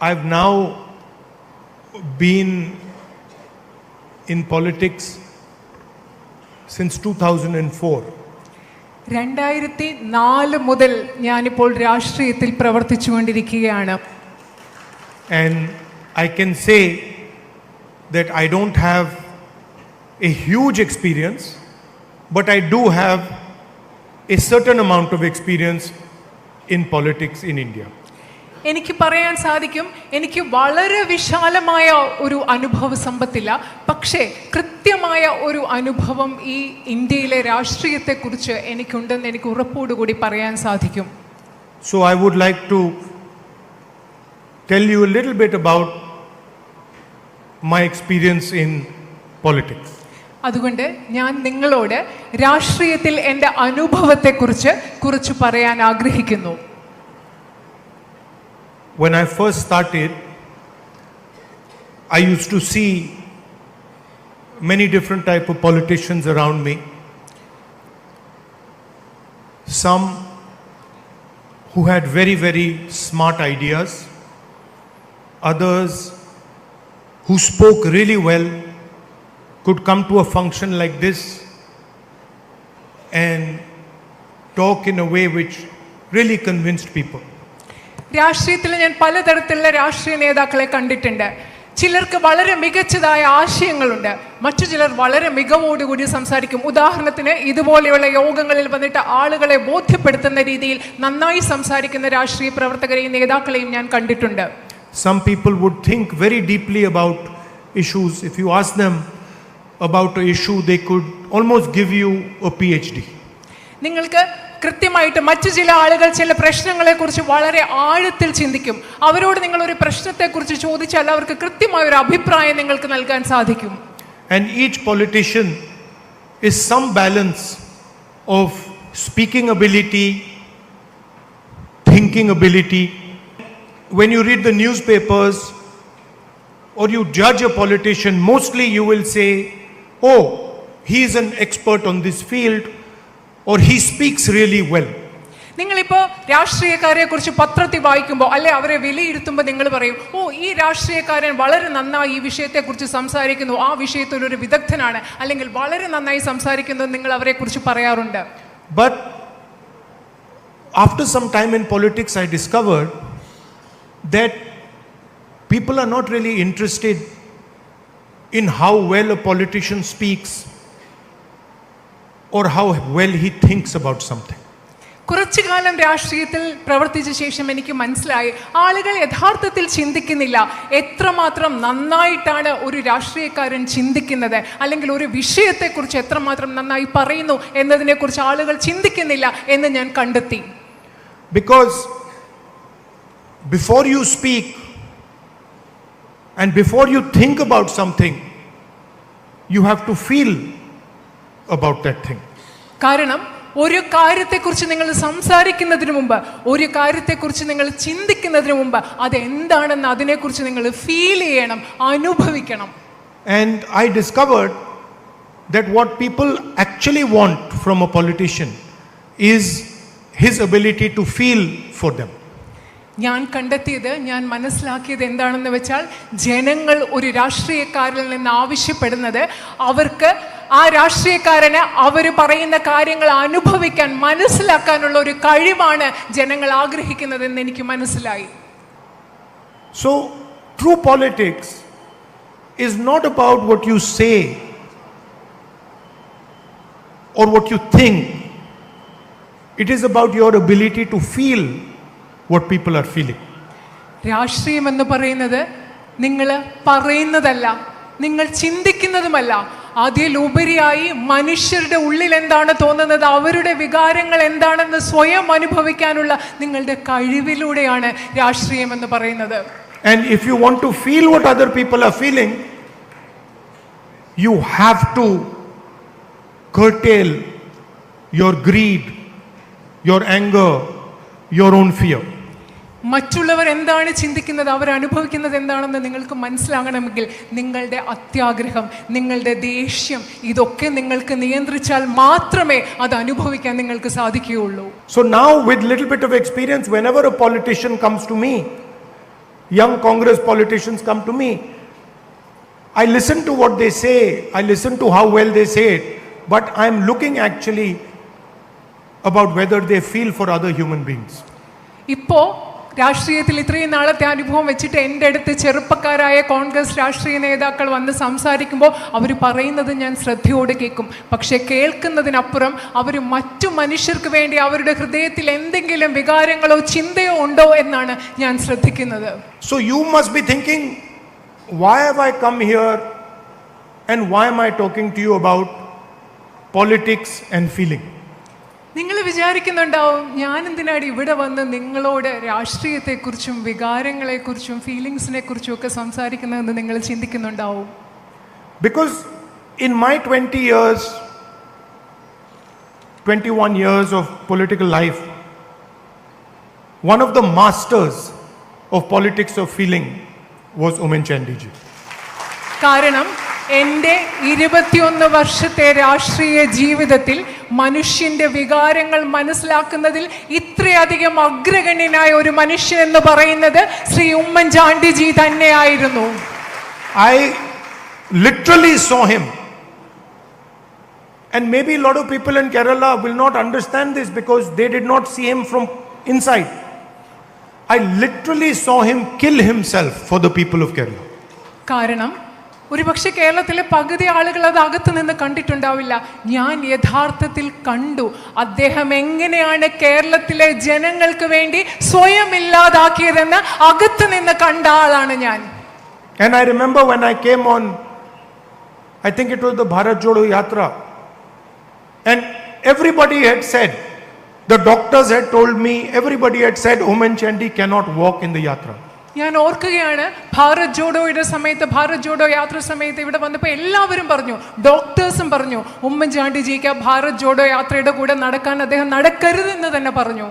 I've now been in politics since 2004. രണ്ടായിരത്തി നാല് മുതൽ ഞാനിപ്പോൾ രാഷ്ട്രീയത്തിൽ പ്രവർത്തിച്ചുകൊണ്ടിരിക്കുകയാണ് And I can say that I don't have a huge experience, but I do have a certain amount of experience in politics in India. എനിക്ക് പറയാൻ സാധിക്കും. എനിക്ക് വളരെ വിശാലമായ ഒരു അനുഭവ സമ്പത്തില്ല. പക്ഷേ കൃത്യമായ ഒരു അനുഭവം ഈ ഇന്ത്യയിലെ രാഷ്ട്രീയത്തെക്കുറിച്ച് എനിക്കുണ്ടെന്ന് എനിക്ക് ഉറപ്പോടുകൂടി പറയാൻ സാധിക്കും. So I would like to tell you little bit about my experience in politics politics. അതുകൊണ്ട് ഞാൻ നിങ്ങളോട് രാഷ്ട്രീയത്തിൽ എന്റെ അനുഭവത്തെക്കുറിച്ച് കുറിച്ച് പറയാൻ ആഗ്രഹിക്കുന്നു. When I first started, I used to see many different type of politicians around me. Some who had very very smart ideas, others who spoke really well, could come to a function like this and talk in a way which really convinced people. രാഷ്ട്രീയത്തിൽ ഞാൻ പലതരത്തിലുള്ള രാഷ്ട്രീയ നേതാക്കളെ കണ്ടിട്ടുണ്ട് ചിലർക്ക് വളരെ മികച്ചതായ ആശയങ്ങളുണ്ട് മറ്റു ചിലർ വളരെ മികവോടുകൂടി സംസാരിക്കും ഉദാഹരണത്തിന് ഇതുപോലെയുള്ള യോഗങ്ങളിൽ വന്നിട്ട് ആളുകളെ ബോധ്യപ്പെടുത്തുന്ന രീതിയിൽ നന്നായി സംസാരിക്കുന്ന രാഷ്ട്രീയ പ്രവർത്തകരെയും നേതാക്കളെയും ഞാൻ കണ്ടിട്ടുണ്ട് Some people would think very deeply about issues. If you ask them about the issue, almost give you give you a PhD. നിങ്ങൾക്ക് കൃത്യമായിട്ട് മറ്റു ചില ആളുകൾ ചില പ്രശ്നങ്ങളെ കുറിച്ച് വളരെ ആഴത്തിൽ ചിന്തിക്കും അവരോട് നിങ്ങൾ ഒരു പ്രശ്നത്തെക്കുറിച്ച് ചോദിച്ചാൽ അവർക്ക് കൃത്യമായ ഒരു അഭിപ്രായം നിങ്ങൾക്ക് നൽകാൻ സാധിക്കും And each politician is some balance of speaking ability, thinking ability. When you read the newspapers or you judge a politician, mostly you will say, oh, he is an expert on this field or he speaks really well. നിങ്ങളിപ്പോൾ രാഷ്ട്രീയക്കാരെ കുറിച്ച് പത്രത്തിൽ വായിക്കുമ്പോൾ അല്ലെ അവരെ വിലയിരുത്തുമ്പോൾ നിങ്ങൾ പറയും ഓ ഈ രാഷ്ട്രീയക്കാരൻ വളരെ നന്നായി ഈ വിഷയത്തെക്കുറിച്ച് സംസാരിക്കുന്നു ആ വിഷയത്തിൽ ഒരു വിദഗ്ധനാണ് അല്ലെങ്കിൽ വളരെ നന്നായി സംസാരിക്കുന്നു എന്ന് നിങ്ങൾ അവരെ കുറിച്ച് പറയാറുണ്ട് But after some time in politics, I discovered that people are not really interested in how well a politician speaks or how well he thinks about something. കുറച്ചു കാലം രാഷ്ട്രീയത്തിൽ പ്രവർത്തിച്ച ശേഷം എനിക്ക് മനസ്സിലായി ആളുകൾ യഥാർത്ഥത്തിൽ ചിന്തിക്കുന്നില്ല എത്രമാത്രം നന്നായിട്ടാണ് ഒരു രാഷ്ട്രീയക്കാരൻ ചിന്തിക്കുന്നത് അല്ലെങ്കിൽ ഒരു വിഷയത്തെക്കുറിച്ച് എത്രമാത്രം നന്നായി പറയുന്നു എന്നതിനെക്കുറിച്ച് ആളുകൾ ചിന്തിക്കുന്നില്ല എന്ന് ഞാൻ കണ്ടെത്തി Because before you speak and before you think about something, you have to feel about that thing. കാരണം ഒരു കാര്യത്തെക്കുറിച്ച് നിങ്ങൾ സംസാരിക്കുന്നതിന് മുമ്പ് ഒരു കാര്യത്തെക്കുറിച്ച് നിങ്ങൾ ചിന്തിക്കുന്നതിന് മുമ്പ് അത് എന്താണെന്ന് അതിനെക്കുറിച്ച് നിങ്ങൾ ഫീൽ ചെയ്യണം അനുഭവിക്കണം And I discovered that what people actually want from a politician is his ability to feel for them. ഞാൻ കണ്ടെത്തിയത് ഞാൻ മനസ്സിലാക്കിയത് എന്താണെന്ന് വെച്ചാൽ ജനങ്ങൾ ഒരു രാഷ്ട്രീയക്കാരിൽ നിന്ന് ആവശ്യപ്പെടുന്നത് അവർക്ക് ആ രാഷ്ട്രീയക്കാരന് അവർ പറയുന്ന കാര്യങ്ങൾ അനുഭവിക്കാൻ മനസ്സിലാക്കാനുള്ള ഒരു കഴിവാണ് ജനങ്ങൾ ആഗ്രഹിക്കുന്നതെന്ന് എനിക്ക് മനസ്സിലായി. So true politics is not about what you say or what you think, it is about your ability to feel what people are feeling. രാഷ്ട്രീയം എന്ന് പറയുന്നത് നിങ്ങൾ പറയുന്നതല്ല നിങ്ങൾ ചിന്തിക്കുന്നതുമല്ല അതിലുപരിയായി മനുഷ്യരുടെ ഉള്ളിൽ എന്താണ് തോന്നുന്നത് അവരുടെ വികാരങ്ങൾ എന്താണെന്ന് സ്വയം അനുഭവിക്കാനുള്ള നിങ്ങളുടെ കഴിവിലൂടെയാണ് രാഷ്ട്രീയം എന്ന് പറയുന്നത് And if you want to feel what other people are feeling, you have to curtail your greed, your anger, your own fear. മറ്റുള്ളവർ എന്താണ് ചിന്തിക്കുന്നത് അവർ അനുഭവിക്കുന്നത് എന്താണെന്ന് നിങ്ങൾക്ക് മനസ്സിലാകണമെങ്കിൽ നിങ്ങളുടെ അത്യാഗ്രഹം നിങ്ങളുടെ ദേഷ്യം ഇതൊക്കെ നിങ്ങൾക്ക് നിയന്ത്രിച്ചാൽ മാത്രമേ അത് അനുഭവിക്കാൻ നിങ്ങൾക്ക് സാധിക്കുകയുള്ളൂ So now, with little bit of experience, whenever a politician comes to me young Congress politicians come to me. I listen to what they say, I listen to how well they say it, but I'm looking actually about whether they feel for other human beings. ഇപ്പോ രാഷ്ട്രീയത്തിൽ ഇത്രയും നാളത്തെ അനുഭവം വെച്ചിട്ട് എന്റെ അടുത്ത് ചെറുപ്പക്കാരായ കോൺഗ്രസ് രാഷ്ട്രീയ നേതാക്കൾ വന്ന് സംസാരിക്കുമ്പോൾ അവർ പറയുന്നത് ഞാൻ ശ്രദ്ധയോടെ കേൾക്കും പക്ഷേ കേൾക്കുന്നതിനപ്പുറം അവർ മറ്റു മനുഷ്യർക്ക് വേണ്ടി അവരുടെ ഹൃദയത്തിൽ എന്തെങ്കിലും വികാരങ്ങളോ ചിന്തയോ ഉണ്ടോ എന്നാണ് ഞാൻ ശ്രദ്ധിക്കുന്നത് so you must be thinking why have I come here and why am I talking to you about politics and feeling? നിങ്ങൾ വിചാരിക്കുന്നുണ്ടാവും ഞാൻ എന്തിനാണ് ഇവിടെ വന്ന് നിങ്ങളോട് രാഷ്ട്രീയത്തെക്കുറിച്ചും വികാരങ്ങളെക്കുറിച്ചും ഫീലിങ്സിനെ കുറിച്ചും ഒക്കെ സംസാരിക്കുന്നതെന്ന് നിങ്ങൾ ചിന്തിക്കുന്നുണ്ടാവും Because in my 20 years, 21 years of political life, one of the masters of politics of feeling was Omen Chandiji. കാരണം എന്റെ ഇരുപത്തിയൊന്ന് വർഷത്തെ രാഷ്ട്രീയ ജീവിതത്തിൽ മനുഷ്യന്റെ വികാരങ്ങൾ മനസ്സിലാക്കുന്നതിൽ ഇത്രയധികം അഗ്രഗണ്യനായ ഒരു മനുഷ്യൻ എന്ന് പറയുന്നത് ശ്രീ ഉമ്മൻചാണ്ടിജി തന്നെയായിരുന്നു I literally saw him And maybe a lot of people in Kerala will not understand this because they did not see him from inside. I literally saw him kill himself for the people of Kerala. കാരണം ഒരുപക്ഷെ കേരളത്തിലെ പകുതി ആളുകൾ അത് അകത്ത് നിന്ന് കണ്ടിട്ടുണ്ടാവില്ല ഞാൻ യഥാർത്ഥത്തിൽ കണ്ടു അദ്ദേഹം എങ്ങനെയാണ് കേരളത്തിലെ ജനങ്ങൾക്ക് വേണ്ടി സ്വയം ഇല്ലാതാക്കിയതെന്ന് അകത്ത് നിന്ന് കണ്ട ആളാണ് ഞാൻ And I remember when I came on, I think it was the Bharat Jodo Yatra, and everybody had said, the doctors had told me, everybody had said, Oman Chandi cannot walk in the Yatra. ഞാൻ ഓർക്കുകയാണ് ഭാരത് ജോഡോയുടെ സമയത്ത് ഭാരത് ജോഡോ യാത്ര സമയത്ത് ഇവിടെ വന്നപ്പോൾ എല്ലാവരും പറഞ്ഞു ഡോക്ടേഴ്സും പറഞ്ഞു ഉമ്മൻചാണ്ടിജിക്ക് ഭാരത് ജോഡോ യാത്രയുടെ കൂടെ നടക്കാൻ അദ്ദേഹം നടക്കരുതെന്ന് തന്നെ പറഞ്ഞു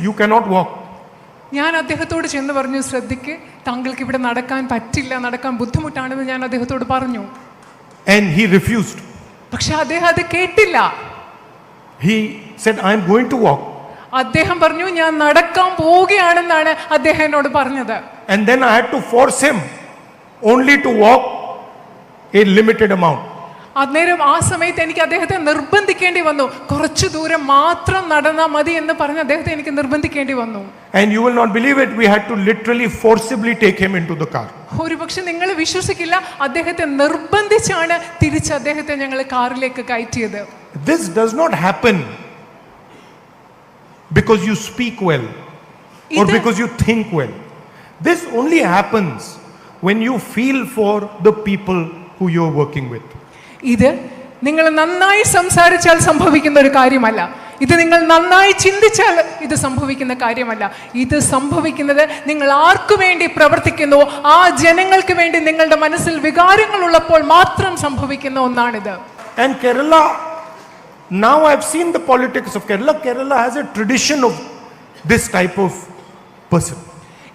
you cannot walk. ഞാൻ അദ്ദേഹത്തോട് ചെന്ന് പറഞ്ഞു ശ്രദ്ധിക്ക് താങ്കൾക്ക് ഇവിടെ നടക്കാൻ പറ്റില്ല നടക്കാൻ ബുദ്ധിമുട്ടാണെന്ന് ഞാൻ അദ്ദേഹത്തോട് പറഞ്ഞു And he refused. പക്ഷെ അദ്ദേഹം അത് കേട്ടില്ല He said, I am going to walk. അദ്ദേഹം പറഞ്ഞു ഞാൻ നടക്കാൻ പോവുകയാണെന്നാണ് അദ്ദേഹം എന്നോട് പറഞ്ഞത് And then I had to force him only to walk a limited amount. അന്നേരം ആ സമയത്ത് എനിക്ക് അദ്ദേഹത്തെ നിർബന്ധിക്കേണ്ടി വന്നു കുറച്ചു ദൂരം മാത്രം നടന്നാൽ മതി എന്ന് പറഞ്ഞ് അദ്ദേഹത്തെ എനിക്ക് നിർബന്ധിക്കേണ്ടി വന്നു And you will not believe it, we had to literally forcibly take him into the car. ഒരുപക്ഷെ നിങ്ങൾ വിശ്വസിക്കില്ല അദ്ദേഹത്തെ നിർബന്ധിച്ചാണ് തിരിച്ച് അദ്ദേഹത്തെ ഞങ്ങൾ കാറിലേക്ക് കയറ്റിയത് This does not happen because you speak well or Either- because you think well. This only happens when you feel for the people who you're working with. ഇത് നിങ്ങൾ നന്നായി സംസാരിച്ചാൽ സംഭവിക്കുന്ന ഒരു കാര്യമല്ല ഇത് നിങ്ങൾ നന്നായി ചിന്തിച്ചാൽ ഇത് സംഭവിക്കുന്ന കാര്യമല്ല ഇത് സംഭവിക്കുന്നത് നിങ്ങൾ ആർക്കു വേണ്ടി പ്രവർത്തിക്കുന്നു ആ ജനങ്ങൾക്ക് വേണ്ടി നിങ്ങളുടെ മനസ്സിൽ വികാരങ്ങൾ ഉള്ളപ്പോൾ മാത്രം സംഭവിക്കുന്ന ഒന്നാണിത് And Kerala, now I've seen the politics of Kerala. Kerala has a tradition of this type of person.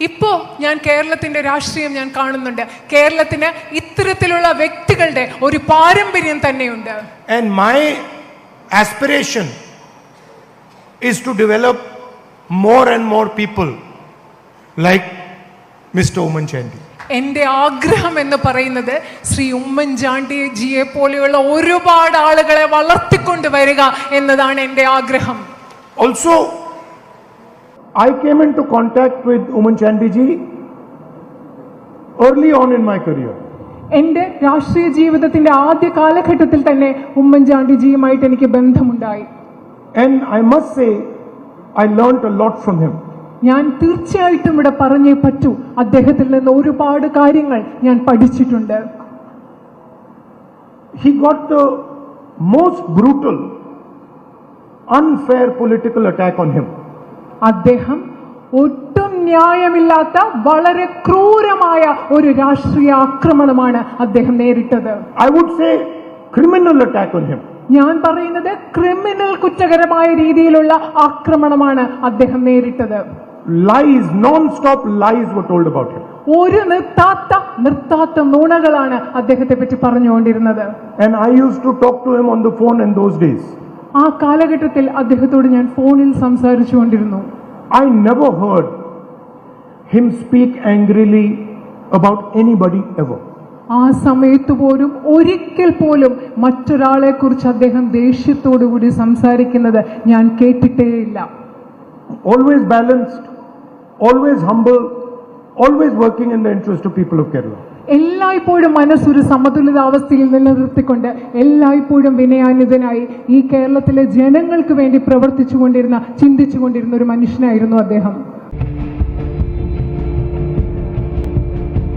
ഇപ്പോ ഞാൻ കേരളത്തിന്റെ രാഷ്ട്രീയം ഞാൻ കാണുന്നുണ്ട് കേരളത്തിന് ഇത്തരത്തിലുള്ള വ്യക്തികളുടെ ഒരു പാരമ്പര്യം തന്നെയുണ്ട് And my aspiration is to develop more and more people like Mr. Oman Chandy. എൻ്റെ ആഗ്രഹം എന്ന് പറയുന്നത് ശ്രീ ഉമ്മൻചാണ്ടി ജിയെ പോലെയുള്ള ഒരുപാട് ആളുകളെ വളർത്തിക്കൊണ്ട് വരിക എന്നതാണ് എന്റെ ആഗ്രഹം also I came into contact with Oommen ji early on in my career. എന്റെ രാഷ്ട്രീയ ജീവിതത്തിന്റെ ആദ്യ കാലഘട്ടത്തിൽ തന്നെ ഉമ്മൻചാണ്ടിജിയുമായിട്ട് എനിക്ക് ബന്ധമുണ്ടായി a lot from him. ഞാൻ തീർച്ചയായിട്ടും ഇവിടെ പറഞ്ഞേ പറ്റൂ അദ്ദേഹത്തിൽ നിന്ന് ഒരുപാട് കാര്യങ്ങൾ ഞാൻ പഠിച്ചിട്ടുണ്ട് he got most brutal, unfair political attack on him. അദ്ദേഹം ഒട്ടും ന്യായമില്ലാത്ത വളരെ ക്രൂരമായ ഒരു രാഷ്ട്രീയ ആക്രമണമാണ് അദ്ദേഹം നേരിട്ടത് I would say criminal attack on him. ഞാൻ പറയുന്നത് ക്രിമിനൽ കുറ്റകരമായ രീതിയിലുള്ള ആക്രമണമാണ് അദ്ദേഹം നേരിട്ടത് Lies, non-stop lies were told about him. ഒരു നിർത്താത്ത നിർത്താത്ത നുണകളാണ് അദ്ദേഹത്തെ പറ്റി പറഞ്ഞുകൊണ്ടിരുന്നത് And I used to talk to him on the phone in those days. ആ കാലഘട്ടത്തിൽ അദ്ദേഹത്തോട് ഞാൻ ഫോണിൽ സംസാരിച്ചു കൊണ്ടിരുന്നു I never heard him speak angrily about anybody ever. ആ സമയത്ത് പോലും ഒരിക്കൽ പോലും മറ്റൊരാളെ കുറിച്ച് അദ്ദേഹം ദേഷ്യത്തോടുകൂടി സംസാരിക്കുന്നത് ഞാൻ കേട്ടിട്ടേയില്ല always balanced always humble, always working in the interest of people of Kerala. എല്ലായ്പ്പോഴും മനസ്സൊരു സമതുലിതാവസ്ഥയിൽ നിലനിർത്തിക്കൊണ്ട് എല്ലായ്പ്പോഴും വിനയാനിതനായി ഈ കേരളത്തിലെ ജനങ്ങൾക്ക് വേണ്ടി പ്രവർത്തിച്ചുകൊണ്ടിരുന്ന ചിന്തിച്ചുകൊണ്ടിരുന്ന ഒരു മനുഷ്യനായിരുന്നു അദ്ദേഹം